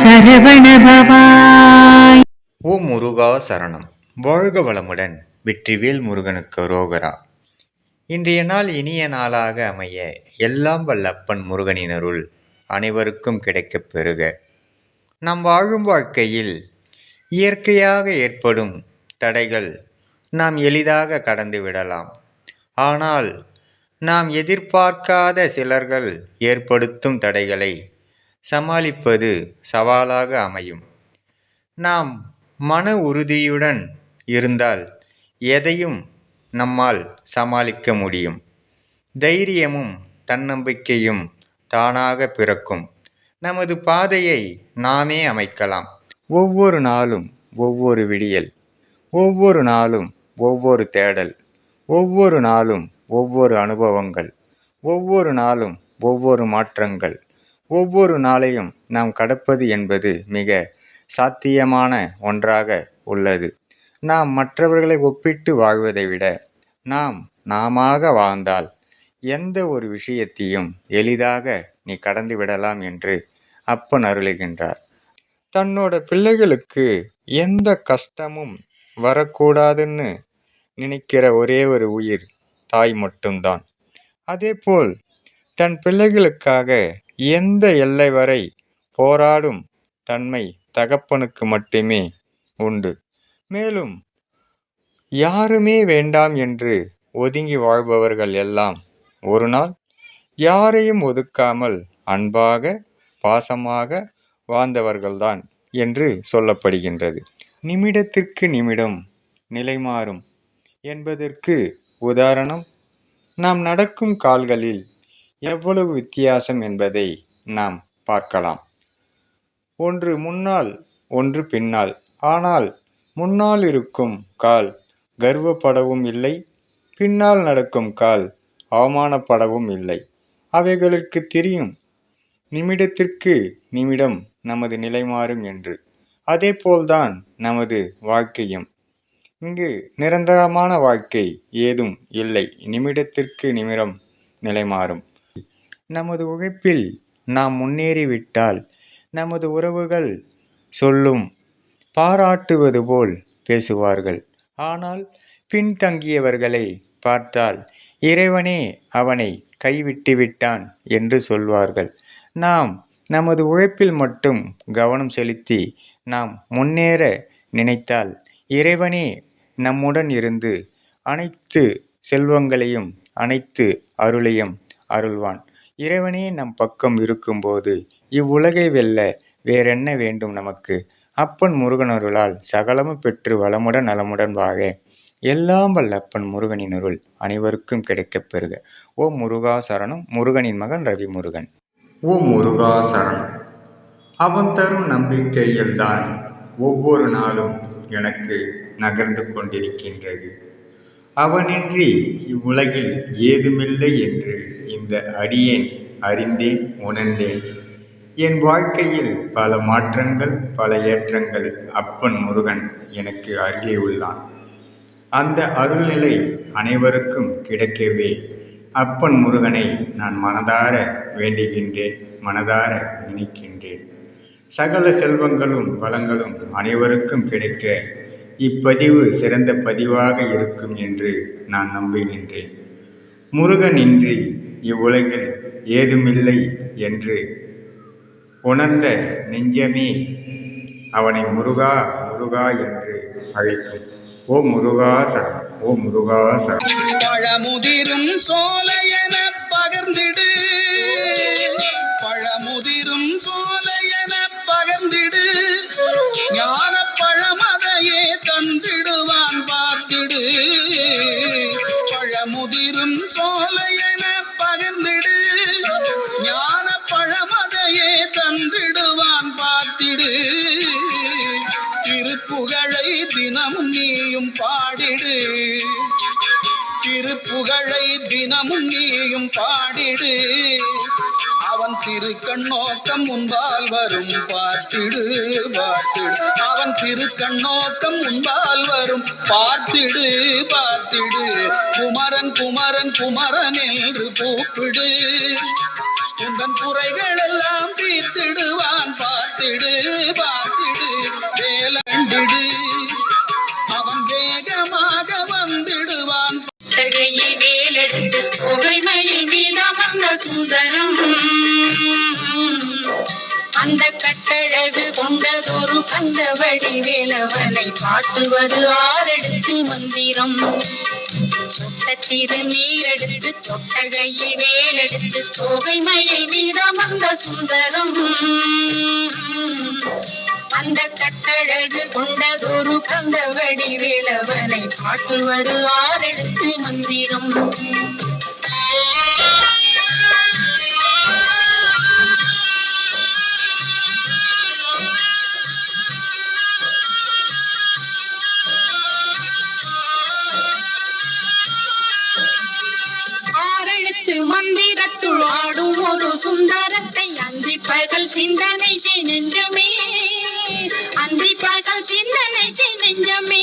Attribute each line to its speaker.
Speaker 1: சரவணபவாய்
Speaker 2: ஓ முருகா சரணம். வாழ்க வளமுடன் வெற்றிவேல் முருகனுக்கு ரோகரா. இன்றைய நாள் இனிய நாளாக அமைய எல்லாம் வல்லப்பன் முருகனின் அருள் அனைவருக்கும் கிடைக்கப் பெறுக. நாம் வாழும் வாழ்க்கையில் இயற்கையாக ஏற்படும் தடைகள் நாம் எளிதாக கடந்து விடலாம். ஆனால் நாம் எதிர்பார்க்காத சிலர்கள் ஏற்படுத்தும் தடைகளை சமாளிப்பது சவாலாக அமையும். நாம் மன உறுதியுடன் இருந்தால் எதையும் நம்மால் சமாளிக்க முடியும். தைரியமும் தன்னம்பிக்கையும் தானாக பிறக்கும். நமது பாதையை நாமே அமைக்கலாம். ஒவ்வொரு நாளும் ஒவ்வொரு விடியல் ஒவ்வொரு நாளும் ஒவ்வொரு தேடல் ஒவ்வொரு நாளும் ஒவ்வொரு அனுபவங்கள் ஒவ்வொரு நாளும் ஒவ்வொரு மாற்றங்கள் ஒவ்வொரு நாளையும் நாம் கடப்பது என்பது மிக சாத்தியமான ஒன்றாக உள்ளது. நாம் மற்றவர்களை ஒப்பிட்டு வாழ்வதை விட நாம் நாமாக வாழ்ந்தால் எந்த ஒரு விஷயத்தையும் எளிதாக நீ கடந்து விடலாம் என்று அப்பன் அருளுகின்றார். தன்னோட பிள்ளைகளுக்கு எந்த கஷ்டமும் வரக்கூடாதுன்னு நினைக்கிற ஒரே ஒரு உயிர் தாய் மட்டும்தான். அதேபோல் தன் பிள்ளைகளுக்காக எந்த எல்லை வரை போராடும் தன்மை தகப்பனுக்கு மட்டுமே உண்டு. மேலும் யாருமே வேண்டாம் என்று ஒதுங்கி வாழ்பவர்கள் எல்லாம் ஒரு நாள் யாரையும் ஒதுக்காமல் அன்பாக பாசமாக வாழ்ந்தவர்கள்தான் என்று சொல்லப்படுகின்றது. நிமிடத்திற்கு நிமிடம் நிலைமாறும் என்பதற்கு உதாரணம் நாம் நடக்கும் கால்களில் எவ்வளவு வித்தியாசம் என்பதை நாம் பார்க்கலாம். ஒன்று முன்னால் ஒன்று பின்னால். ஆனால் முன்னால் இருக்கும் கால் கர்வப்படவும் இல்லை பின்னால் நடக்கும் கால் அவமானப்படவும் இல்லை. அவைகளுக்கு தெரியும் நிமிடத்திற்கு நிமிடம் நமது நிலை மாறும் என்று. அதேபோல்தான் நமது வாழ்க்கையும். இங்கு நிரந்தரமான வாழ்க்கை ஏதும் இல்லை. நிமிடத்திற்கு நிமிடம் நிலைமாறும். நமது உழைப்பில் நாம் முன்னேறிவிட்டால் நமது உறவுகள் சொல்லும் பாராட்டுவது போல் பேசுவார்கள். ஆனால் பின்தங்கியவர்களை பார்த்தால் இறைவனே அவனை கைவிட்டு விட்டான் என்று சொல்வார்கள். நாம் நமது உழைப்பில் மட்டும் கவனம் செலுத்தி நாம் முன்னேற நினைத்தால் இறைவனே நம்முடன் இருந்து அனைத்து செல்வங்களையும் அனைத்து அருளையும் அருள்வான். இறைவனே நம் பக்கம் இருக்கும்போது இவ்வுலகை வெல்ல வேறென்ன வேண்டும் நமக்கு? அப்பன் முருகன் அருளால் சகலமும் பெற்று வளமுடன் நலமுடன் வாக எல்லாம் வல்ல அப்பன் முருகனின் அருள் அனைவருக்கும் கிடைக்கப் பெறுக. ஓ முருகா சரணம் முருகனின் மகன் ரவி முருகன் ஓ முருகா சரணம் அவன் தரும் நம்பிக்கையில்தான் ஒவ்வொரு நாளும் எனக்கு நகர்ந்து கொண்டிருக்கின்றது. அவனின்றி இவ்வுலகில் ஏதுமில்லை என்று இந்த அடியேன் அறிந்தேன் உணர்ந்தேன். என் வாழ்க்கையில் பல மாற்றங்கள் பல ஏற்றங்கள் அப்பன் முருகன் எனக்கு அருகே உள்ளான். அந்த அருள்நிலை அனைவருக்கும் கிடைக்கவே. அப்பன் முருகனை நான் மனதார வேண்டுகின்றேன் மனதார நினைக்கின்றேன். சகல செல்வங்களும் வளங்களும் அனைவருக்கும் கிடைக்க இப்பதிவு சிறந்த பதிவாக இருக்கும் என்று நான் நம்புகின்றேன். முருகனின்றி இவ்வுலகில் ஏதுமில்லை என்று உணர்ந்த நெஞ்சமே அவனை முருகா முருகா என்று அழைக்கும். ஓ முருகா சரணம் ஓ முருகா சரணம்
Speaker 3: பழமுதிரும் திருப்புகழை தினமும் நீயும் பாடிடு. திருப்புகழை தினமும் நீயும் பாடிடு. அவன் திருக்கண்ணோக்கம் முன்பால் வரும் பார்த்திடு பார்த்திடு. அவன் திருக்கண்ணோக்கம் முன்பால் வரும் பார்த்திடு பார்த்திடு. குமரன் குமரன் குமரன் என்று கூப்பிடு. உந்தன் குறைகள் மேலெடுத்து புகைமையில் மீதமர்ந்த சுந்தரம்.
Speaker 1: அந்த கட்டழகு கொண்டதொரு அந்த வடிவேலவனை காட்டுவது ஆறெடுத்து மந்திரம். சொட்டத்திரு நீரெடுத்து தொட்டகையில் வேலெடுத்து தொகைமையில் மீதமர்ந்த சுந்தரம். அந்த கட்டழகு கொண்டதொரு கந்த வடிவேலவனை காட்டுவது ஆறெடுத்து மந்திரம். மந்திரத்துள் ஆடும் ஒரு சுந்தரத்தை அந்தி பகல் சிந்தனை செய் நின்றமே. சிந்தனை செய் நெஞ்சமே